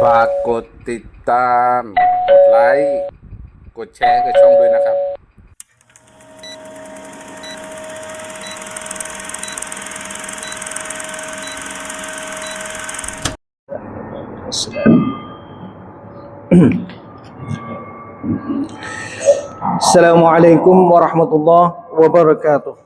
ฝากกดติดตาม กดไลค์ กดแชร์กับช่องด้วยนะครับ السلام عليكم ورحمة الله وبركاته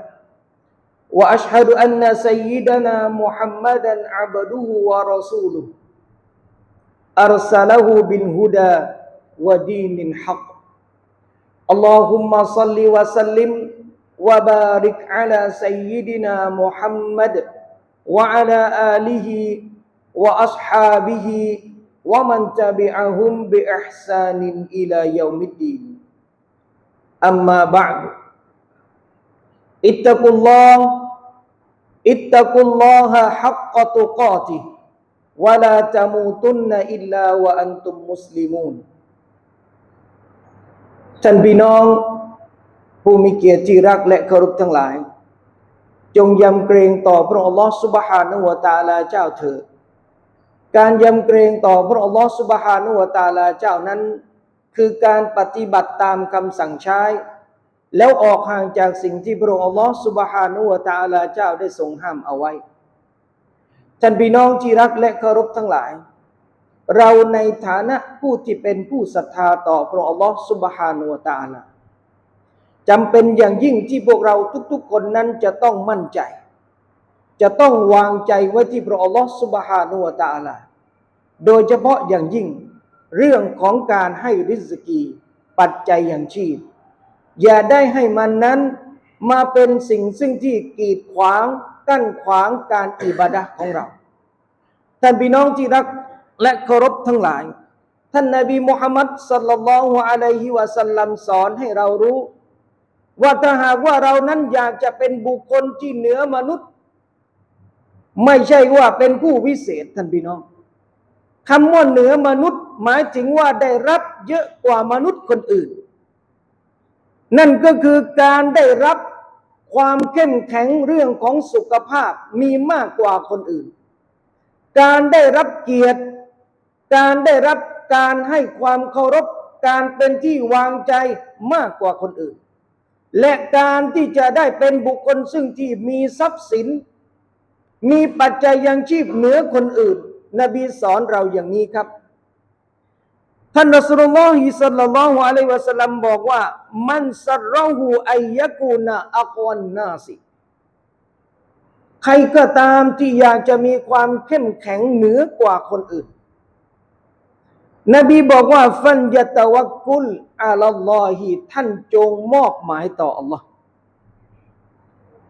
وأشهد أن سيدنا محمدا عبده ورسوله. أرسله بالهدى ودين الحق. اللهم صل وسلم وبارك على سيدنا محمد وعلى آله وأصحابه ومن تبعهم بإحسان إلى يوم الدين. أما بعد. اتقوا الله อิตตะกุลลอฮะฮักกตุกอติวะลาตะมูตุนนอิลลาวะอันตุมมุสลิมูนท่านพี่น้อง ผู้มีเกียรติรักและเคารพทั้งหลาย จงยำเกรงต่อพระอัลลอฮ์สุบฮานุวตาลาเจ้าเถิดการยำเกรงต่อพระอัลลอฮ์สุบฮานุวตาลาเจ้านั้น คือการปฏิบัติตามคำสั่งใช้ แล้วออกห่างจากสิ่งที่พระองค์อัลลอฮฺสุบฮานุวะตาลาเจ้าได้ทรงห้ามเอาไว้ท่านพี่น้องที่รักและเคารพทั้งหลาย เราในฐานะผู้ที่เป็นผู้ศรัทธาต่อพระองค์อัลลอฮฺสุบฮานุวะตาลาจำเป็นอย่างยิ่งที่พวกเราทุกๆคนนั้นจะต้องมั่นใจ จะต้องวางใจไว้ที่พระอัลลอฮฺสุบฮานุวะตะอาลาโดยเฉพาะอย่างยิ่งเรื่องของการให้ริสกีปัจจัยอย่างชีพ อย่าได้ให้มันนั้น มาเป็นสิ่งซึ่งที่กีดขวางกั้นขวางการอิบาดะของเราท่านพี่น้องที่รักและเคารพทั้งหลาย ท่านนบีมุฮัมมัดสัลลัลลอฮุอะลัยฮิวะสัลลัมสอนให้เรารู้ ว่าถ้าหากว่าเรานั้นอยากจะเป็นบุคคลที่เหนือมนุษย์ ไม่ใช่ว่าเป็นผู้วิเศษท่านพี่น้องคำว่าเหนือมนุษย์หมายถึงว่าได้รับเยอะกว่ามนุษย์คนอื่น นั่นก็คือการได้รับความเข้มแข็งเรื่องของสุขภาพมีมากกว่าคนอื่น การได้รับเกียรติ การได้รับการให้ความเคารพ การเป็นที่วางใจมากกว่าคนอื่น และการที่จะได้เป็นบุคคลซึ่งที่มีทรัพย์สิน มีปัจจัยยังชีพเหนือคนอื่น นบีสอนเราอย่างนี้ครับ ท่านรอสุลลอฮิสัลลัลลอฮุอะลัยวะสัลลัมบอกว่า มันสัรเราะฮูอัยยะกูนะอักวันนาสิใครก็ตามที่อยากจะมีความเข้มแข็งเหนือกว่าคนอื่น นบีบอกว่า ฟันยะตะวักกุลอาลัลลอฮิท่านจงมอบหมายต่ออัลลอฮ์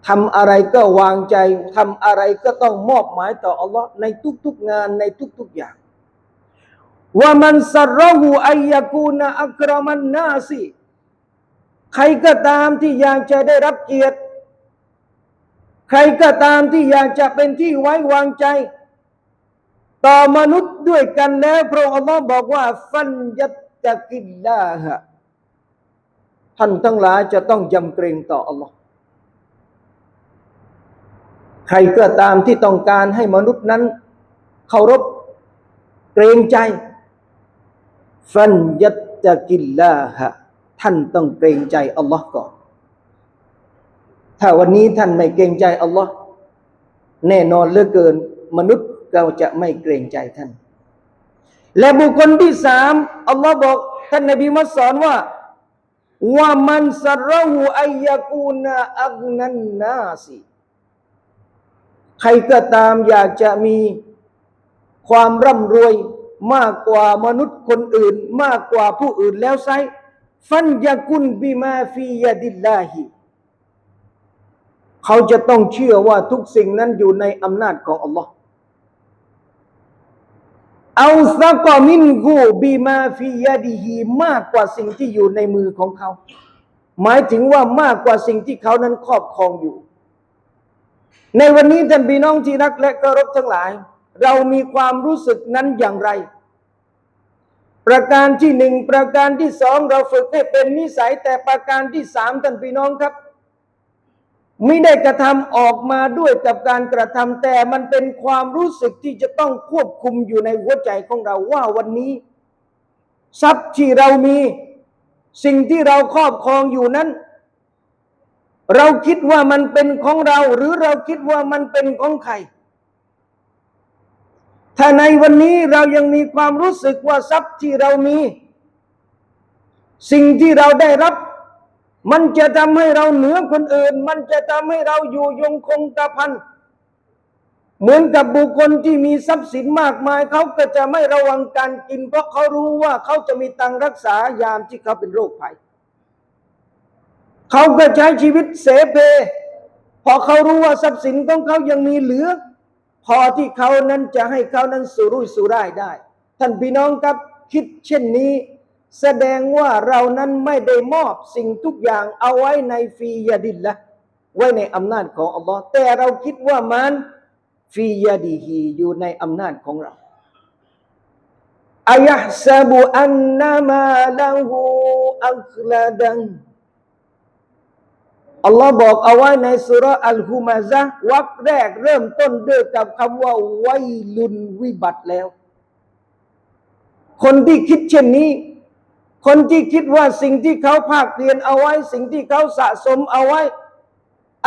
ทำอะไรก็วางใจทำอะไรก็ต้องมอบหมายต่ออัลลอฮ์ในทุกๆงานในทุก ๆอย่าง ว่ามันสรหูอัยกูนอักรมันนาสิใครก็ตามที่อยากจะได้รับเกียรติ ใครก็ตามที่อยากจะเป็นที่ไว้วางใจ ต่อมนุษย์ด้วยกันแล้วพระองค์บอกว่า ฟันยัตตะกิลลาฮะท่านทั้งหลายจะต้องยำเกรงต่ออัลลอฮ์ใครก็ตามที่ต้องการให้มนุษย์นั้น เคารพเกรงใจ ฟันยัตตะกิลลาฮะท่านต้องเกรงใจอัลลอฮ์ก่อน ถ้าวันนี้ท่านไม่เกรงใจอัลลอฮ์แน่นอนเหลือเกิน มนุษย์เราจะไม่เกรงใจท่าน และบุคคลที่สามอัลลอฮ์บอก ท่านนบีมัสสอนว่าว่ามันสรหูอัยกูนะอักนันนาสิใครก็ตามอยากจะมีความร่ำรวย มากกว่ามนุษย์คนอื่น มากกว่าผู้อื่นแล้วไซฟันยากุนบิมาฟียดิลลาฮิเขาจะต้องเชื่อว่าทุกสิ่งนั้นอยู่ในอำนาจของอัลลอฮ์เอาซักมินกูบีมาฟิยาดีฮีมากกว่าสิ่งที่อยู่ในมือของเขา หมายถึงว่ามากกว่าสิ่งที่เขานั้นครอบครองอยู่ ในวันนี้ท่านพี่น้องที่รักและเคารพทั้งหลาย เรามีความรู้สึกนั้นอย่างไร ประการที่หนึ่งประการที่สองเราฝึกให้เป็นนิสัยแต่ประการที่สามท่านพี่น้องครับไม่ได้กระทำออกมาด้วยกับการกระทำแต่มันเป็นความรู้สึกที่จะต้องควบคุมอยู่ในหัวใจของเราว่าวันนี้ ทรัพย์ที่เรามีสิ่งที่เราครอบครองอยู่นั้น เราคิดว่ามันเป็นของเราหรือเราคิดว่ามันเป็นของใคร ถ้าในวันนี้เรายังมีความรู้สึกว่าทรัพย์ที่เรามี สิ่งที่เราได้รับ มันจะทำให้เราเหนือคนอื่น มันจะทำให้เราอยู่ยงคงกระพันเหมือนกับบุคคลที่มีทรัพย์สินมากมาย เขาก็จะไม่ระวังการกิน เพราะเขารู้ว่าเขาจะมีตังรักษายามที่เขาเป็นโรคภัย เขาก็ใช้ชีวิตเสเพพอเขารู้ว่าทรัพย์สินของเขายังมีเหลือ พอที่เขานั้นจะให้เขานั้นสุรุ่ยสุร่ายได้ ท่านพี่น้องครับคิดเช่นนี้ แสดงว่าเรานั้นไม่ได้มอบสิ่งทุกอย่างเอาไว้ในฟียาดินละไว้ในอำนาจของอัลลอฮ์แต่เราคิดว่ามันฟียาดีฮีอยู่ในอำนาจของเราอายะซาบุอันนามาลัหูอัคลาดัง อัลลอฮ์บอกเอาไว้ในสุราอัลฮุมาซะวรรคแรกเริ่มต้นด้วยกับคำว่าไวลุนวิบัติแล้ว คนที่คิดเช่นนี้ คนที่คิดว่าสิ่งที่เขาภาคเพียรเอาไว้ สิ่งที่เขาสะสมเอาไว้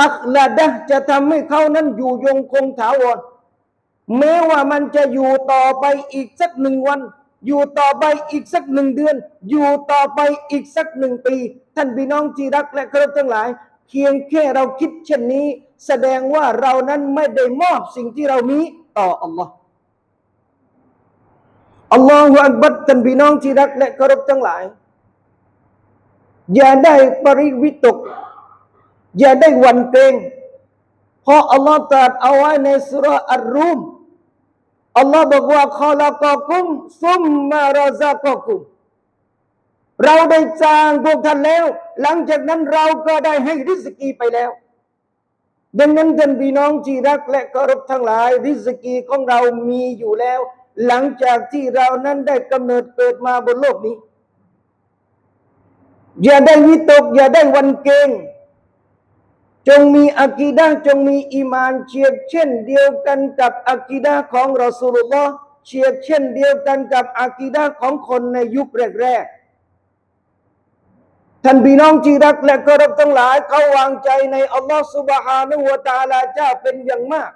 อัคลาดะจะทำให้เขานั้นอยู่ยงคงถาวรแม้ว่ามันจะอยู่ต่อไปอีกสักหนึ่งวัน อยู่ต่อไปอีกสักหนึ่งเดือน อยู่ต่อไปอีกสักหนึ่งปี ท่านพี่น้องที่รักและเคารพทั้งหลาย เพียงแค่เราคิดเช่นนี้ แสดงว่าเรานั้นไม่ได้มอบสิ่งที่เรามีต่ออัลลอฮ์อัลลอฮฺอักบัดท่านพี่น้องที่รักและเคารพทั้งหลาย อย่าได้ปริวิตก อย่าได้หวันเกรงเพราะอัลลอฮ์ตรัสเอาไว้ในสุราอัรรูมอัลลอฮ์บอกว่าขอละกอกุมซุมมารอซากอกุม เราได้จ้างพวกท่านแล้ว หลังจากนั้นเราก็ได้ให้ริสกีไปแล้ว ดังนั้นท่านพี่น้องที่รักและเคารพทั้งหลาย ริสกีของเรามีอยู่แล้ว หลังจากที่เรานั้นได้กำเนิดเกิดมาบนโลกนี้ อย่าได้วิตก อย่าได้วันเกงจงมีอากีดะห์จงมีอีมานเชียบเช่นเดียวกันกับอากีดะห์ของรอสูลุลลอฮ์เชียบเช่นเดียวกันกับอากีดะห์ของคนในยุคแรกๆ ท่านพี่น้องที่รักและกรับทั้งหลายเขาวางใจในอัลลอฮฺสุบฮานุวตาลาเจ้าเป็นอย่างมาก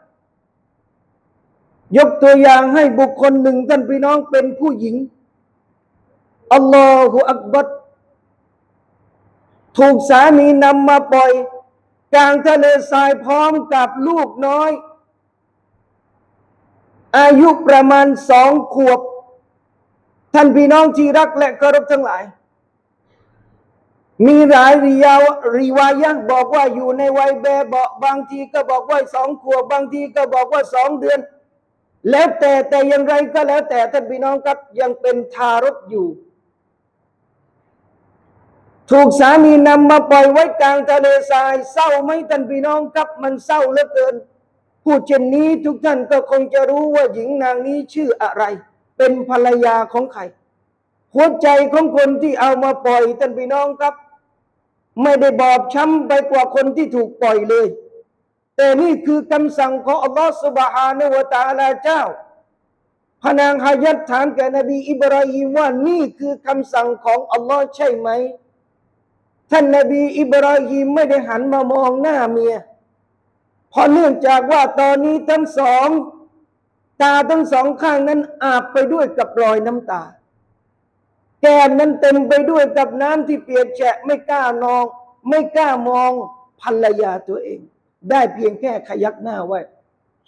ยกตัวอย่างให้บุคคลหนึ่งท่านพี่น้องเป็นผู้หญิงอัลลอฮฺอักบัดถูกสามีนำมาปล่อย กลางทะเลทรายพร้อมกับลูกน้อย อายุประมาณสองขวบ ท่านพี่น้องที่รักและกรับทั้งหลาย มีหลายริยาวรีวายะบอกว่าอยู่ในวัยแบเบาบางทีก็บอกว่าสองขวบบางทีก็บอกว่าสองเดือน แล้วแต่แต่อย่างไรก็แล้วแต่ท่านพี่น้องครับยังเป็นทารกอยู่ ถูกสามีนำมาปล่อยไว้กลางทะเลทรายเศร้าไหมท่านพี่น้องครับมันเศร้าเหลือเกินพูดเช่นนี้ทุกท่านก็คงจะรู้ว่าหญิงนางนี้ชื่ออะไร เป็นภรรยาของใครหัวใจของคนที่เอามาปล่อยท่านพี่น้องครับ ไม่ได้บอบช้ำไปกว่าคนที่ถูกปล่อยเลย แต่นี่คือคำสั่งของอัลลอฮฺสุบฮานะฮูวะตาลาเจ้าพนางฮายัดถามแก่นบีอิบราฮิมว่านี่คือคำสั่งของอัลลอฮ์ใช่ไหม ท่านนบีอิบราฮิมไม่ได้หันมามองหน้าเมียเพราะเนื่องจากว่าตอนนี้ทั้งสอง ตาทั้งสองข้างนั้นอาบไปด้วยกับรอยน้ำตา แก้มนั้นเต็มไปด้วยกับน้ำที่เปียกแฉะไม่กล้านอง ไม่กล้ามองภรรยาตัวเอง ได้เพียงแค่ขยักหน้าไว้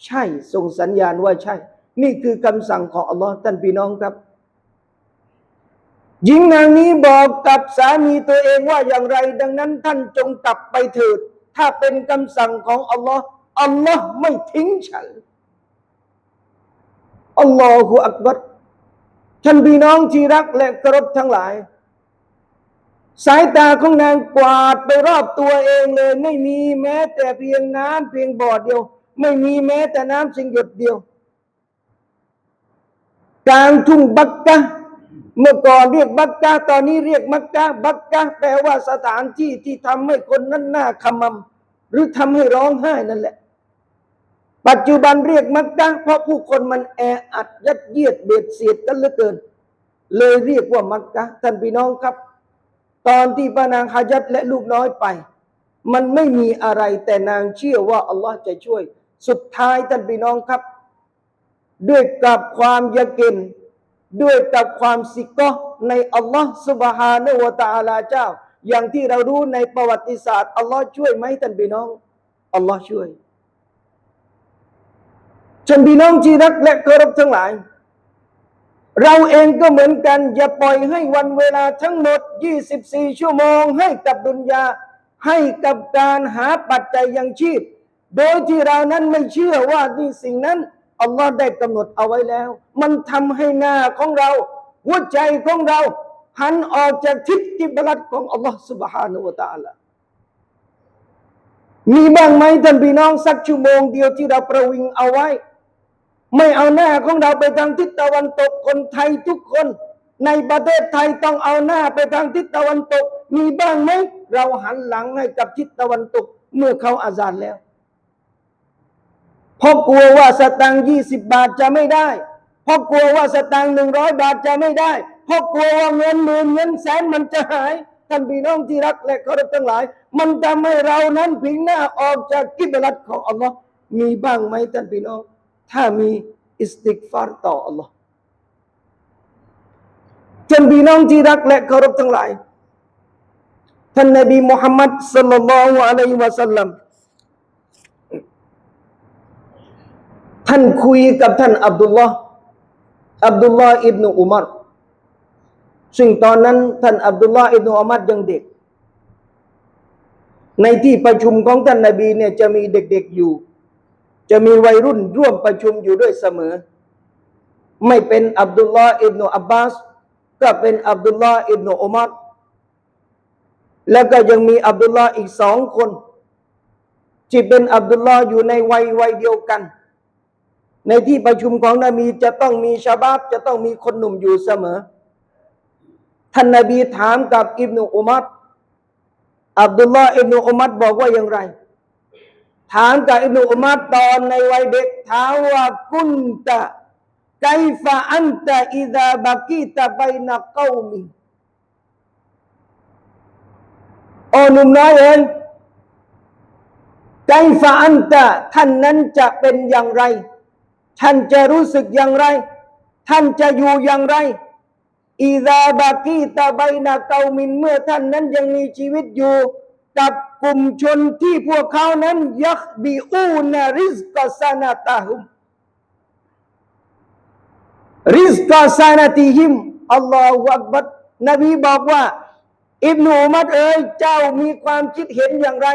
ใช่ส่งสัญญาณว่าใช่ นี่คือคำสั่งของอัลลอฮ์ท่านพี่น้องครับ หญิงนางนี้บอกกับสามีตัวเองว่าอย่างไร ดังนั้นท่านจงกลับไปเถิด ถ้าเป็นคำสั่งของอัลลอฮ์อัลลอฮ์ไม่ทิ้งฉันอัลลอฮฺอักบัร ท่านพี่น้องที่รักและเคารพทั้งหลาย สายตาของนางกวาดไปรอบตัวเองเลย ไม่มีแม้แต่เพียงน้ำเพียงบ่อเดียว ไม่มีแม้แต่น้ำสิงหยดเดียว กลางทุ่งบักกะเมื่อก่อนเรียกบักกะตอนนี้เรียกมักกะบักกะแปลว่าสถานที่ที่ทำให้คนนั้นหน้าขมำหรือทำให้ร้องไห้นั่นแหละ ปัจจุบันเรียกมักกะเพราะผู้คนมันแออัดยัดเยียดเบียดเสียดกันเหลือเกิน เลยเรียกว่ามักกะท่านพี่น้องครับ ตอนที่พระนางฮายัดและลูกน้อยไป มันไม่มีอะไรแต่นางเชื่อว่าอัลลอฮ์จะช่วย สุดท้ายท่านพี่น้องครับ ด้วยกับความยะเกินด้วยกับความสิกก็ในอัลลอฮ์สุบฮานะฮูวะตะอาลาเจ้า อย่างที่เรารู้ในประวัติศาสตร์อัลลอฮ์ช่วยไหมท่านพี่น้องอัลลอฮ์ช่วย ท่านพี่น้องที่รักและเคารพทั้งหลาย เราเองก็เหมือนกัน อย่าปล่อยให้วันเวลาทั้งหมด 24 ชั่วโมง ให้กับดุนยา ให้กับการหาปัจจัยยังชีพ โดยที่เรานั้นไม่เชื่อว่านี่สิ่งนั้น อัลลอฮ์ได้กำหนดเอาไว้แล้ว มันทำให้หน้าของเรา หัวใจของเรา หันออกจากทิศกิบลัดของอัลลอฮ์ سبحانه และ تعالى มีบ้างไหมท่านพี่น้องสักชั่วโมงเดียวที่เราประวิงเอาไว้ ไม่เอาหน้าของเราไปทางทิศตะวันตกคนไทยทุกคน ในประเทศไทยต้องเอาหน้าไปทางทิศตะวันตก มีบ้างไหมเราหันหลังให้กับทิศตะวันตก เมื่อเขาอาซานแล้วเพราะกลัวว่าสตังค์ยี่สิบบาทจะไม่ได้เพราะกลัวว่าสตังค์หนึ่งร้อยบาทจะไม่ได้เพราะกลัวว่าเงินหมื่นเงินแสนมันจะหายท่านพี่น้องที่รักและเคารพทั้งหลาย มันทำให้เรานั้นพิงหน้าออกจากกิบลัดของอัลลอฮ์มีบ้างไหมท่านพี่น้อง ถ้ามีอิสติกฟารต่ออัลลอฮ์ท่านพี่น้องที่รักและเคารพทั้งหลาย ท่านนบีมุฮัมมัดสัลลัลลอฮุอะลัยฮิวะสัลลัมท่านคุยกับท่านอับดุลลอฮ์อับดุลลอฮ์อิบนุอุมัรซึ่งตอนนั้นท่านอับดุลลอฮ์อิบนุอุมัรยังเด็ก ในที่ประชุมของท่านนบีเนี่ยจะมีเด็กๆอยู่ จะมีวัยรุ่นร่วมประชุมอยู่ด้วยเสมอ ไม่เป็นอับดุลลอฮ์อิบนุอับบาสก็เป็นอับดุลลอฮ์อิบนุอุมัรแล้วก็ยังมีอับดุลลอฮ์อีกสองคนที่เป็นอับดุลลอฮ์อยู่ในวัยวัยเดียวกัน ในที่ประชุมของนบีจะต้องมีชาบาบจะต้องมีคนหนุ่มอยู่เสมอ ท่านนบีถามกับอิบนุอุมัรอับดุลลอฮ์อิบนุอุมัรบอกว่าอย่างไร ถามกับอิบนุอุมัรตอนในวัยเด็กถามว่ากุนตะไกฟะอันตะอิดาบักีตะไบนะเกามิโอ้หนุ่มน้อยเอ๋ยไกฟะอันตะท่านนั้นจะเป็นอย่างไร ท่านจะรู้สึกอย่างไร ท่านจะอยู่อย่างไรอีซาบากีตาไบนาเกามินเมื่อท่านนั้นยังมีชีวิตอยู่กับ กลุ่มชนที่พวกเขานั้น ยักบีอูนาริสกาซานาตาฮุมริสกาซานาติฮิมอัลลอฮฺอักบัดนบีบอกว่า อิบนุอุมัดเอ๋ยเจ้ามีความคิดเห็นอย่างไร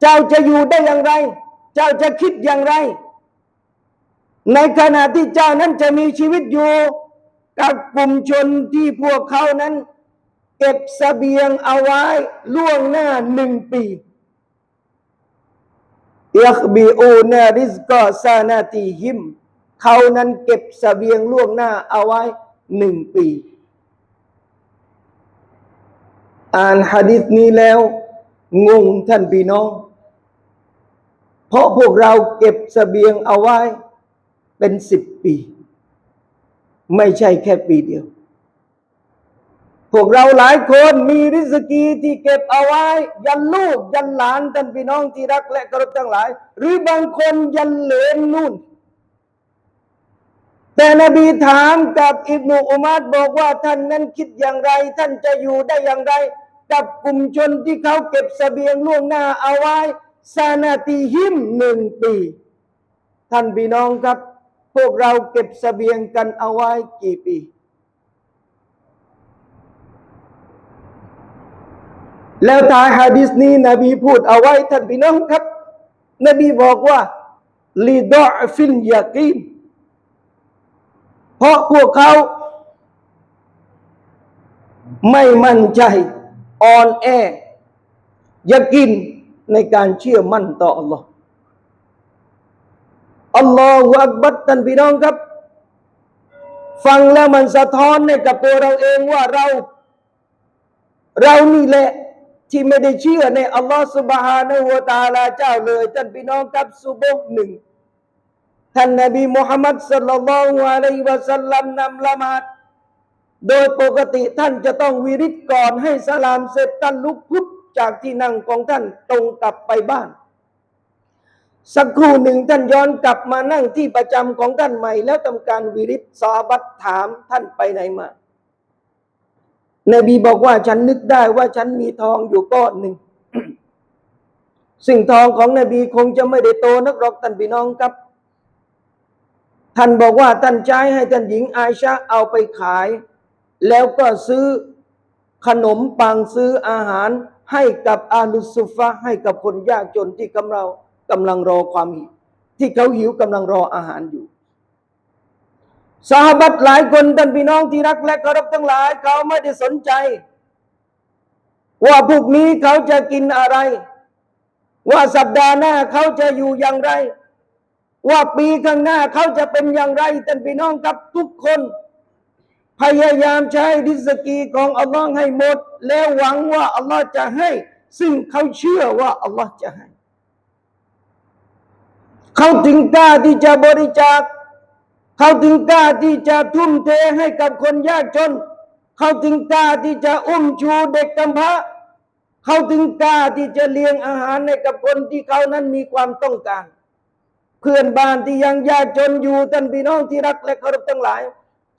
เจ้าจะอยู่ได้อย่างไร เจ้าจะคิดอย่างไร ในขณะที่เจ้านั้นจะมีชีวิตอยู่ กับกลุ่มชนที่พวกเขานั้น เก็บเสบียงเอาไว้ล่วงหน้าหนึ่งปียักบีอูนาริสกอซานาติฮิม เขานั้นเก็บเสบียงล่วงหน้าเอาไว้หนึ่งปี อ่านฮะดิษนี้แล้ว งงท่านพี่น้อง เพราะพวกเราเก็บเสบียงเอาไว้เป็นสิบปี ไม่ใช่แค่ปีเดียว พวกเราหลายคนมีริสกีที่เก็บเอาไว้ ยันลูกยันหลานท่านพี่น้องที่รักและเคารพทั้งหลาย หรือบางคนยันเหลนนู่น แต่นบีถามกับอิบนุอุมัดบอกว่าท่านนั้นคิดอย่างไร ท่านจะอยู่ได้อย่างไร กับกลุ่มชนที่เขาเก็บสเสบียงล่วงหน้าเอาไว้ซานาติหิมหนึ่งปี ท่านพี่น้องครับ พวกเราเก็บสเสบียงกันเอาไว้กี่ปี แล้วท้ายฮะดิษนี้นบีพูดเอาไว้ท่านพี่น้องครับ นบีบอกว่าลีดอฟิลยากีนเพราะพวกเขา ไม่มั่นใจอ่อนแอยากินในการเชื่อมั่นต่ออัลลอฮ์อัลลอฮฺอักบัดท่านพี่น้องครับ ฟังแล้วมันสะท้อนในกับตัวเราเองว่าเรา เรานี่แหละ ที่ไม่ได้เชื่อในอัลลอฮฺสุบฮานะฮูวะตาลาเจ้าเลย ท่านพี่น้องครับสุบกหนึ่งท่านนบีมุฮัมมัดสัลลัลลอฮุอะลัยฮิวะสัลลัมนำละหมาดโดยปกติท่านจะต้องวิริตก่อนให้สลามเสร็จท่านลุกพุบจากที่นั่งของท่านตรงกลับไปบ้าน สักครู่หนึ่งท่านย้อนกลับมานั่งที่ประจำของท่านใหม่ แล้วทำการวิริตซอฮาบัตถามท่านไปไหนมา นบีบอกว่าฉันนึกได้ว่าฉันมีทองอยู่ก้อนหนึ่ง สิ่งทองของนบีคงจะไม่ได้โตนักหรอกท่านพี่น้องครับ ท่านบอกว่าท่านใช้ให้ท่านหญิงอาชาเอาไปขาย แล้วก็ซื้อขนมปังซื้ออาหารให้กับอาลุสุฟะให้กับคนยากจนที่กำลังกำลังรอความหิวที่เขาหิวกำลังรออาหารอยู่ สาบัตหลายคนท่านพี่น้องที่รักและเคารพทั้งหลาย เขาไม่ได้สนใจ ว่าพวกนี้เขาจะกินอะไร ว่าสัปดาห์หน้าเขาจะอยู่อย่างไร ว่าปีข้างหน้าเขาจะเป็นอย่างไรท่านพี่น้องครับทุกคน พยายามใช้ริสกีของอัลลอฮ์ให้หมด แล้วหวังว่าอัลลอฮ์จะให้ ซึ่งเขาเชื่อว่าอัลลอฮ์จะให้ เขาถึงกล้าที่จะบริจาค เขาถึงกล้าที่จะทุ่มเทให้กับคนยากจน เขาถึงกล้าที่จะอุ้มชูเด็กกำพร้า เขาถึงกล้าที่จะเลี้ยงอาหารให้กับคนที่เขานั้นมีความต้องการ เพื่อนบ้านที่ยังยากจนอยู่ท่านพี่น้องที่รักและเคารพทั้งหลาย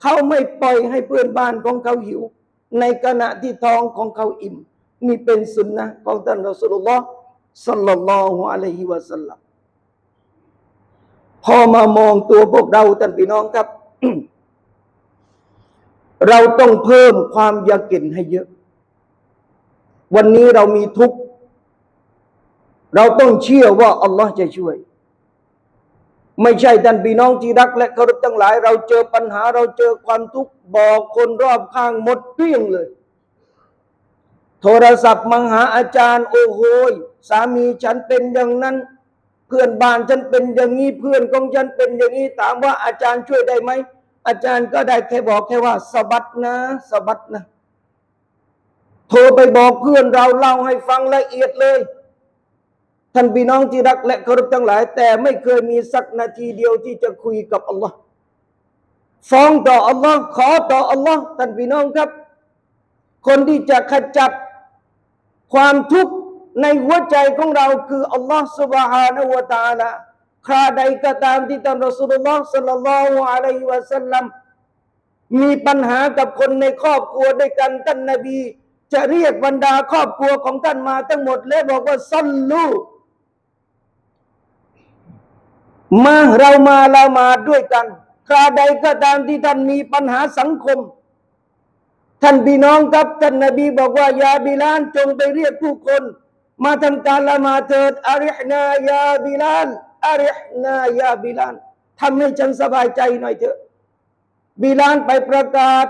เขาไม่ปล่อยให้เพื่อนบ้านของเขาหิว ในขณะที่ท้องของเขาอิ่มนี่เป็นสุนนะของท่านรอสุลลอฮ์สัลลัลลอฮุอะลัยฮิวะสัลลัม พอมามองตัวพวกเราท่านพี่น้องครับ เราต้องเพิ่มความยากินให้เยอะ วันนี้เรามีทุกข์ เราต้องเชื่อว่าอัลลอฮ์จะช่วย ไม่ใช่ท่านพี่น้องที่รัก และเคารพทั้งหลาย เราเจอปัญหาเราเจอความทุกข์บอกคนรอบข้างหมดเกลี้ยงเลย โทรศัพท์มาหาอาจารย์ โอ้โหสามีฉันเป็นอย่างนั้น เพื่อนบ้านฉันเป็นอย่างนี้เพื่อนของฉันเป็นอย่างนี้ถามว่าอาจารย์ช่วยได้ไหมอาจารย์ก็ได้แค่บอกแค่ว่าสะบัดนะสะบัดนะโทรไปบอกเพื่อนเราเล่าให้ฟังละเอียดเลย ท่านพี่น้องที่รักและเคารพทั้งหลาย แต่ไม่เคยมีสักนาทีเดียวที่จะคุยกับอัลลอฮ์ฟ้องต่ออัลลอฮ์ขอต่ออัลลอฮ์ท่านพี่น้องครับ คนที่จะขจัดความทุกข์ ในหัวใจของเราคืออัลลอฮฺสุบฮานะวตาละข้าใดก็ตามที่ท่านรอสุลลอฮฺสัลลัลลอฮุอะลัยฮิวะสัลลัมมีปัญหากับคนในครอบครัวด้วยกันท่านนบี จะเรียกบรรดาครอบครัวของท่านมาทั้งหมด และบอกว่าซัลลูมาเรามาละมาด้วยกันข้าใดก็ตามที่ท่านมีปัญหาสังคม ท่านพี่น้องครับท่านนบีบอกว่ายาบิลานจงไปเรียกผู้คน มาทำการละหมาดเถิดอาริฮนายาบิลานอาริฮนายาบิลานทำให้ฉันสบายใจหน่อยเถอะ บิลานไปประกาศ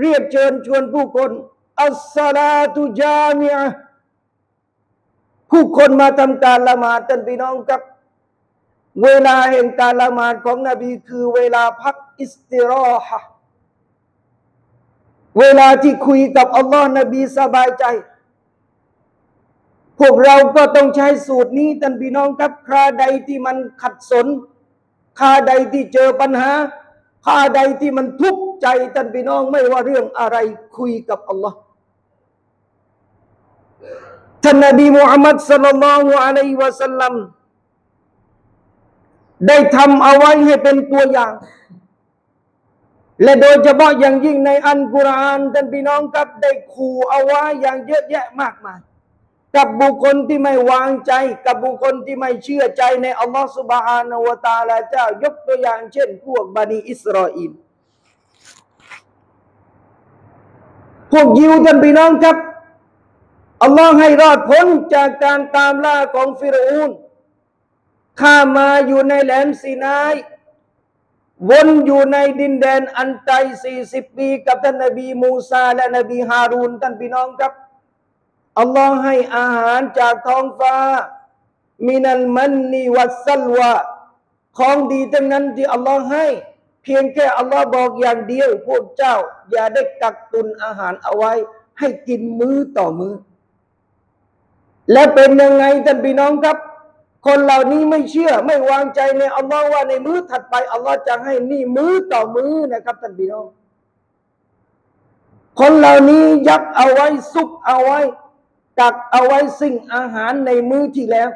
เรียกเชิญชวนผู้คนอัสสลาตุจามิอะผู้คนมาทำการละหมาดท่านพี่น้องครับ เวลาแห่งการละหมาดของนบีคือเวลาพักอิสติรอฮะเวลาที่คุยกับอัลลอฮ์นบีสบายใจ พวกเราก็ต้องใช้สูตรนี้ท่านพี่น้องครับคราใดที่มันขัดสนคาใดที่เจอปัญหาคาใดที่มันทุกข์ใจท่านพี่น้องไม่ว่าเรื่องอะไรคุยกับอัลลอฮ์ท่านนบีมุฮัมมัดสลลัลลอฮุอะลัยวะสัลลัมได้ทำเอาไว้ให้เป็นตัวอย่าง และโดยเฉพาะอย่างยิ่งในอันกุรอานท่านพี่น้องครับได้ขู่เอาไว้อย่างเยอะแยะมากมาย กับบุคคลที่ไม่วางใจ กับบุคคลที่ไม่เชื่อใจในอัลลอฮฺสุบฮานาวะตาลาเจ้ายกตัวอย่างเช่น พวกบันิอิสราเอลพวกยิวท่านพี่น้องครับอัลลอฮ์ให้รอดพ้นจากการตามล่าของฟิรูนข้ามมาอยู่ในแหลมซีนายวนอยู่ในดินแดนอันไกล40 ปี กับท่านนบีมูซาและนบีฮารูนท่านพี่น้องครับ อัลลอฮ์ให้อาหารจากท้องฟ้า มินัลมันนีวัสซัลวะของดีทั้งนั้นที่อัลลอฮ์ให้ เพียงแค่อัลลอฮ์บอกอย่างเดียวพวกเจ้า อย่าได้กักตุนอาหารเอาไว้ ให้กินมื้อต่อมื้อและเป็นยังไงท่านพี่น้องครับ คนเหล่านี้ไม่เชื่อไม่วางใจในอัลลอฮ์ว่าในมื้อถัดไปอัลลอฮ์จะให้นี่มื้อต่อมื้อนะครับท่านพี่น้อง คนเหล่านี้ยักเอาไว้ซุกเอาไว้ กักเอาไว้สิ่งอาหารในมื้อที่แล้ว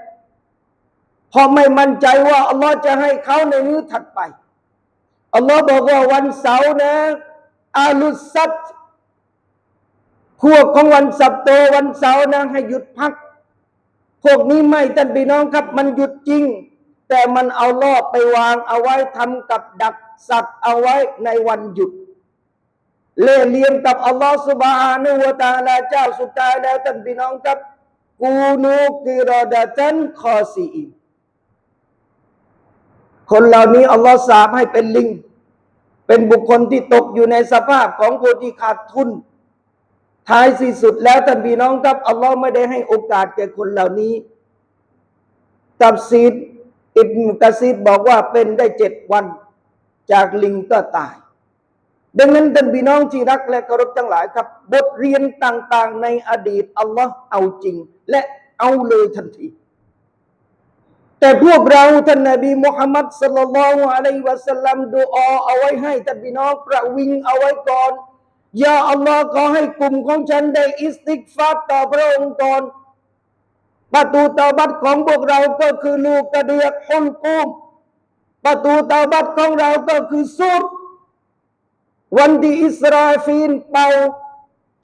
พอไม่มั่นใจว่าอัลลอฮ์จะให้เขาในมื้อถัดไปอัลลอฮ์บอกว่าวันเสาร์นะอาลุสซัตพวกของวันสัปโตวันเสาร์นะให้หยุดพัก พวกนี้ไม่ท่านพี่น้องครับ มันหยุดจริง แต่มันเอาลอบไปวางเอาไว้ทำกับดักสัตว์เอาไว้ในวันหยุด เล่เลียมกับอัลลอฮฺสุบฮานะฮูวะตาลาเจ้าสุดท้ายแล้วท่านพี่น้องครับ กูนูกิรอดะตันคอซีอินคนเหล่านี้อัลลอฮ์สาปให้เป็นลิง เป็นบุคคลที่ตกอยู่ในสภาพของผู้ที่ขาดทุน ท้ายที่สุดแล้วท่านพี่น้องครับอัลลอฮ์ไม่ได้ให้โอกาสแก่คนเหล่านี้ ตับซีดอิบนุกะซีดบอกว่าเป็นได้เจ็ดวัน จากลิงก็ตาย ดังนั้นท่านพี่น้องที่รักและเคารพทั้งหลายครับ บทเรียนต่างๆ ในอดีตอัลลอฮ์เอาจริง และเอาเลยทันที แต่พวกเราท่านนบีมุฮัมมัดสลลัลลอฮุอะลัยวะสัลลัมดูอเอาไว้ให้ท่านพี่น้องประวิงเอาไว้ก่อนยาอัลลอฮ์ขอให้กลุ่มของฉันได้อิสติกฟาต่อพระองค์ก่อนประตูเตาบัตของพวกเราก็คือลูกกระเดือกฮุลกุมประตูเตาบัตของเราก็คือซุด วันที่อิสราฟีนเป่า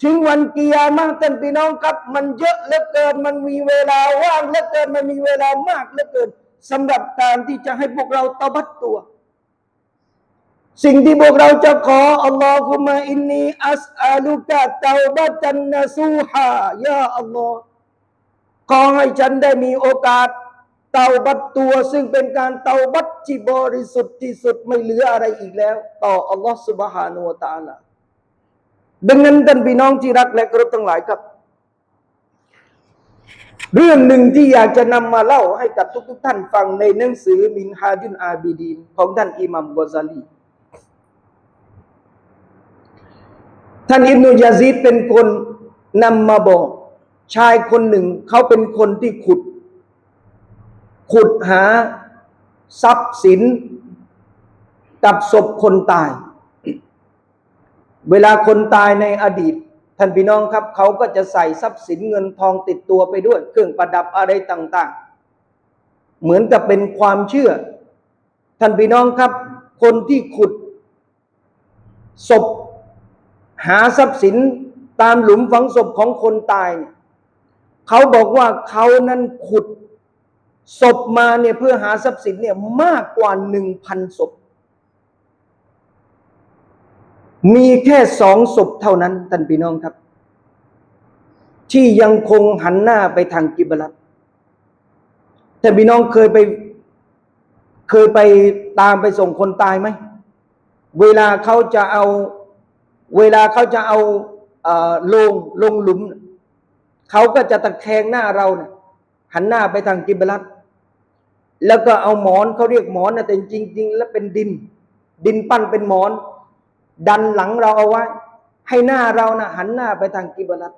ถึงวันกิยามะท่านพี่น้องครับ มันเยอะเหลือเกิน มันมีเวลาว่างเหลือเกิน มันมีเวลามากเหลือเกินสำหรับการที่จะให้พวกเราตบัดตัว สิ่งที่พวกเราจะขออัลลอฮุมะอินนีอัสอาลุกะเตาบัตันนสูฮายาอัลลอฮ์ขอให้ฉันได้มีโอกาส เตาบัตตัวซึ่งเป็นการเตาบัที่บริสุทธิ์ที่สุดไม่เหลืออะไรอีกแล้ว ต่ออัลลอฮฺสุบฮานุวตาลาดังนั้นท่านพี่น้องที่รักและครพทั้งหลายครับ เรื่องหนึ่งที่อยากจะนำมาเล่าให้กับทุกๆท่านฟังในหนังสือมินฮาดุนอาบิดีนของท่านอิหมัมกอซาลีท่านอิบนุยาซีดเป็นคนนำมาบอก ชายคนหนึ่ง เขาเป็นคนที่ขุด ขุดหาทรัพย์สินกับศพคนตาย เวลาคนตายในอดีต ท่านพี่น้องครับ เขาก็จะใส่ทรัพย์สินเงินทองติดตัวไปด้วย เครื่องประดับอะไรต่าง ๆ เหมือนกับเป็นความเชื่อ ท่านพี่น้องครับ คนที่ขุดศพหาทรัพย์สินตามหลุมฝังศพของคนตายเนี่ยเขาบอกว่าเขานั้นขุด ศพมาเนี่ยเพื่อหาทรัพย์สินเนี่ยมากกว่าหนึ่งพันศพ มีแค่สองศพเท่านั้นท่านพี่น้องครับ ที่ยังคงหันหน้าไปทางกิบลัตท่านพี่น้องเคยไปเคยไปตามไปส่งคนตายไหม เวลาเขาจะเอา เวลาเขาจะเอาลงลงหลุม เขาก็จะตะแคงหน้าเราเนี่ยหันหน้าไปทางกิบลัต แล้วก็เอาหมอนเขาเรียกหมอนนะแต่จริง ๆ แล้วเป็นดิน ดินปั้นเป็นหมอน ดันหลังเราเอาไว้ ให้หน้าเรานะ่ะหันหน้าไปทางกิบลัต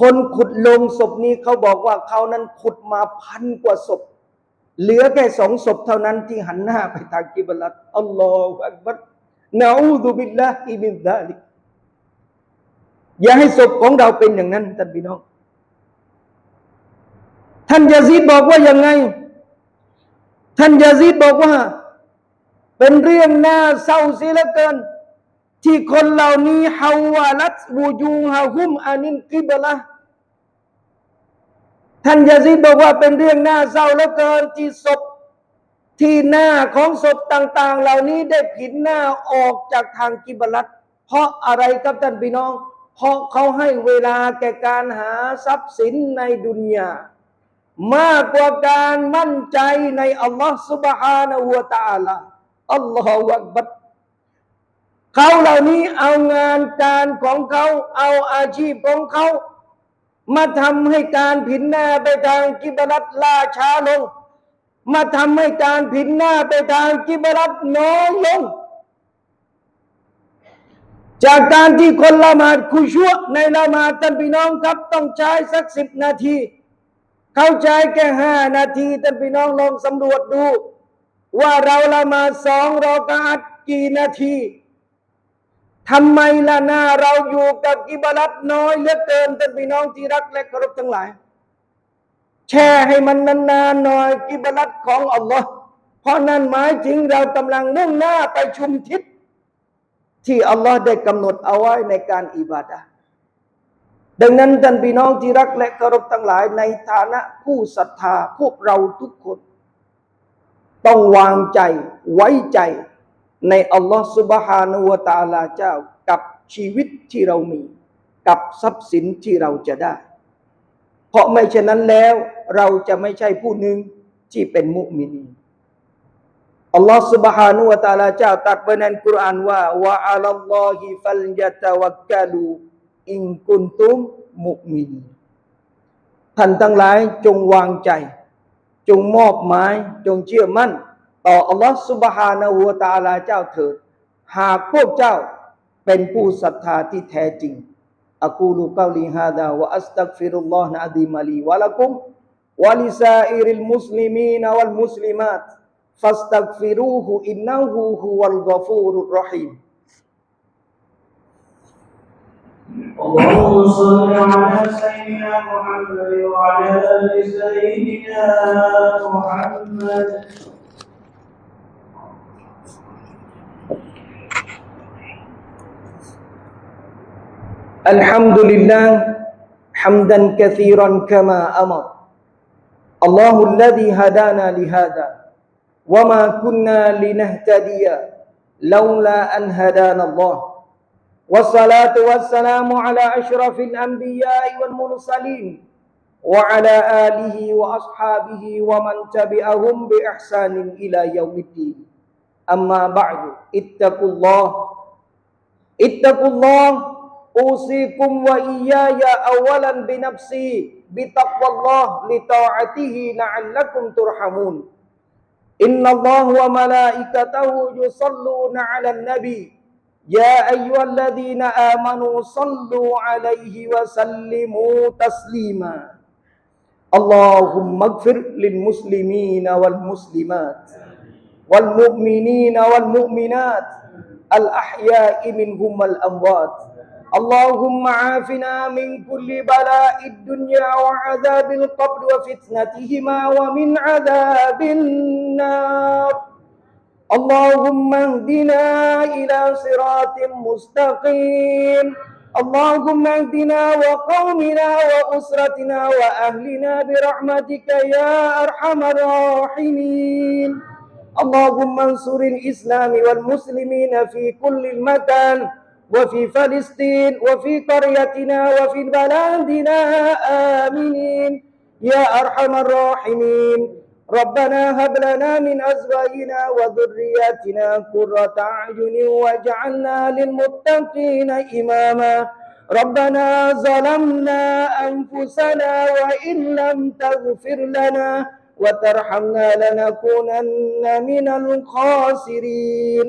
คนขุดลงศพนี้เขาบอกว่าเขานั้นขุดมาพันกว่าศพ เหลือแค่สองศพเท่านั้นที่หันหน้าไปทางกิบลัตอัลลอฮฺอักบัรนะอูซุบิลลาฮิมินซาลิกอย่าให้ศพของเราเป็นอย่างนั้นท่านพี่น้อง ท่านยาซีดบอกว่ายังไง ท่านยาซีดบอกว่า เป็นเรื่องน่าเศร้าเสียเหลือเกิน ที่คนเหล่านี้ฮาวาลัตวูจูฮาฮุมอานินกิบละท่านยาซีดบอกว่าเป็นเรื่องน่าเศร้าเหลือเกินที่ศพที่หน้าของศพต่าง ๆ เหล่านี้ได้ผินหน้าออกจากทางกิบลัตเพราะอะไรครับท่านพี่น้อง เพเพราะเขาให้เวลาแก่การหาทรัพย์สินในดุนยา มากกว่าการมั่นใจในอัลลอฮ์ سبحانه และ تعالى อัลลอฮฺอักบัรเขาเหล่านี้เอางานการของเขา เอาอาชีพของเขา มาทำให้การผินหน้าไปทางกิบรัตล่าช้าลง มาทำให้การผินหน้าไปทางกิบรัตน้อยลง จากการที่คนละหมาดคุชัวในละหมาดท่านพี่น้องครับต้องใช้สักสิบนาที เข้าใจแค่ห้านาทีท่านพี่น้องลองสำรวจดู ว่าเราละมาสองรอกาตกี่นาทีทำไมล่ะหน้าเราอยู่กับกิบรัตน้อยเหลือเกินท่านพี่น้องที่รักและเคารพทั้งหลาย แช่ให้มันนานๆหน่อยกิบรัตของอัลลอฮ์เพราะนั่นหมายถึงเรากำลังมุ่งหน้าไปชุมทิศที่อัลลอฮ์ได้กำหนดเอาไว้ในการอิบาดะห ดังนั้นท่านพี่น้องที่รักและเคารพทั้งหลาย ในฐานะผู้ศรัทธาพวกเราทุกคน ต้องวางใจไว้ใจ ในอัลลอฮ์ سبحانه และ تعالى เจ้ากับชีวิตที่เรามี กับทรัพย์สินที่เราจะได้ เพราะไม่เช่นนั้นแล้ว เราจะไม่ใช่ผู้หนึ่งที่เป็นมุมินีน อัลลอฮ์ سبحانه และ تعالى เจ้าตรัสไว้ในกุรอานว่าวะอัลลอฮิฟัลยะตะวักกะลู อิงกุนตุมมุกมินท่านทั้งหลายจงวางใจ จงมอบหมายจงเชื่อมั่น ต่ออัลลอฮฺสุบฮานาหัวตาลาเจ้าเถิด หากพวกเจ้าเป็นผู้ศรัทธาที่แท้จริงอักูลูกาลีฮาดาวะอัสตักฟิรุลลอฮ์นะดีมาลีวะลักุมวะลิซาอิริลมุสลิมีนวัลมุสลิมาตฟัสตักฟิรูฮูอินนาหูฮุวัลกฟูรุรรหิม اللهم صل على سيدنا محمد وعلى آل سيدنا محمد. الحمد لله حمدا كثيرا كما أمر. الله الذي هدانا لهذا وما كنا لنهتدي لولا أن هدانا الله. والصلاة والسلام على أشرف الأنبياء والمرسلين وعلى آله وأصحابه ومن تبعهم بإحسان إلى يوم الدين. أما بعد اتقوا الله اتقوا الله أوصيكم وإياي أولا بنفسي بتقوى الله لطاعته لعلكم ترحمون. إن الله وملائكته يصلون على النبي يا أيها الذين آمنوا صلوا عليه وسلموا تسليما. اللهم اغفر للمسلمين والمسلمات والمؤمنين والمؤمنات الأحياء منهم والأموات. اللهم عافنا من كل بلاء الدنيا وعذاب القبر وفتنتهما ومن عذاب النار. اللهم اهدنا إلى صراط مستقيم. اللهم اهدنا وقومنا وأسرتنا وأهلنا برحمتك يا أرحم الراحمين. اللهم انصر الإسلام والمسلمين في كل المكان وفي فلسطين وفي قريتنا وفي بلادنا. آمين. يا أرحم الراحمين. ربنا هب لنا من أزواجنا وذرياتنا قرة أعين واجعلنا للمتقين إماما. ربنا ظلمنا أنفسنا وإن لم تغفر لنا وترحمنا لنكونن من الخاسرين.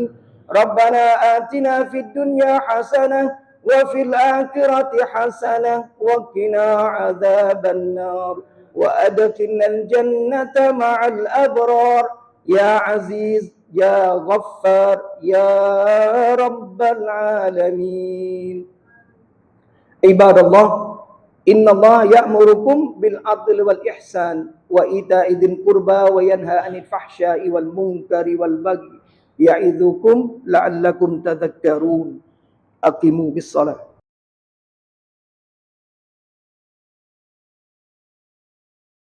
ربنا آتنا في الدنيا حسنة وفي الآخرة حسنة وقنا عذاب النار. وأدخلنا الجنة مع الأبرار. يا عزيز يا غفار يا رب العالمين. عباد الله إن الله يأمركم بالعدل والإحسان وإيتاء ذي القربى وينهى عن الفحشاء والمنكر والبغي يعظكم لعلكم تذكرون. أقيموا بالصلاة.